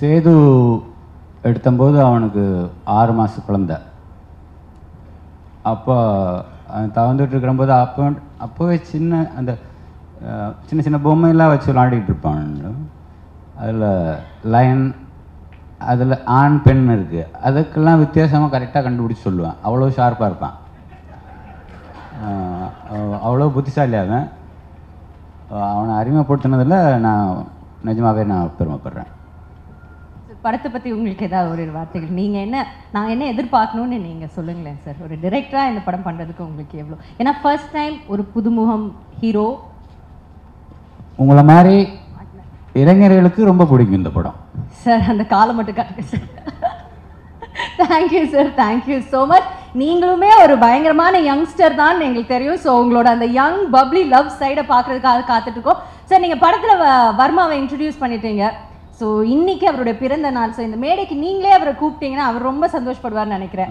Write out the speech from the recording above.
சேது எடுத்தம்போது அவனுக்கு ஆறு மாத குழந்த. அப்போ அவன் தவந்துட்டு இருக்கிறம்போது அப்போ அப்போவே சின்ன அந்த சின்ன சின்ன பொம்மையெல்லாம் வச்சு விளாடிட்டு இருப்பான். அதில் லைன் அதில் ஆண் பெண் இருக்குது அதுக்கெல்லாம் வித்தியாசமாக கரெக்டாக கண்டுபிடிச்சி சொல்லுவேன். அவ்வளோ ஷார்ப்பாக இருப்பான். அவ்வளோ புத்திசாலி அவன். அவனை அறிமுகப்படுத்தினதில் நான் நிஜமாகவே நான் பெருமைப்படுறேன். படத்தை பற்றி உங்களுக்கு ஏதாவது ஒரு வார்த்தைகள். நீங்கள் என்ன நான் என்ன எதிர்பார்க்கணும்னு நீங்கள் சொல்லுங்களேன் சார் ஒரு டிரெக்டராக இந்த படம் பண்ணுறதுக்கு உங்களுக்கு எவ்வளோ? ஏன்னா ஃபர்ஸ்ட் டைம் ஒரு புதுமுகம் ஹீரோ உங்களை மாதிரி இளைஞர்களுக்கு ரொம்ப பிடிக்கும் இந்த படம். சார் அந்த காலை மட்டும் காட்டுங்க sir thank you sir thank you so much நீங்களுமே ஒரு பயங்கரமான யங்ஸ்டர் தான் எங்களுக்கு தெரியும். ஸோ உங்களோட அந்த யங் பப்ளி லவ் சைடை பார்க்கறதுக்காக காத்துட்டு இருக்கோம். சார் நீங்கள் படத்தில் வர்மாவை இன்ட்ரடியூஸ் பண்ணிட்டீங்க. ஸோ இன்னைக்கு அவருடைய பிறந்த நாள். ஸோ இந்த மேடைக்கு நீங்களே அவரை கூப்பிட்டீங்கன்னா அவர் ரொம்ப சந்தோஷப்படுவார்னு நினைக்கிறேன்.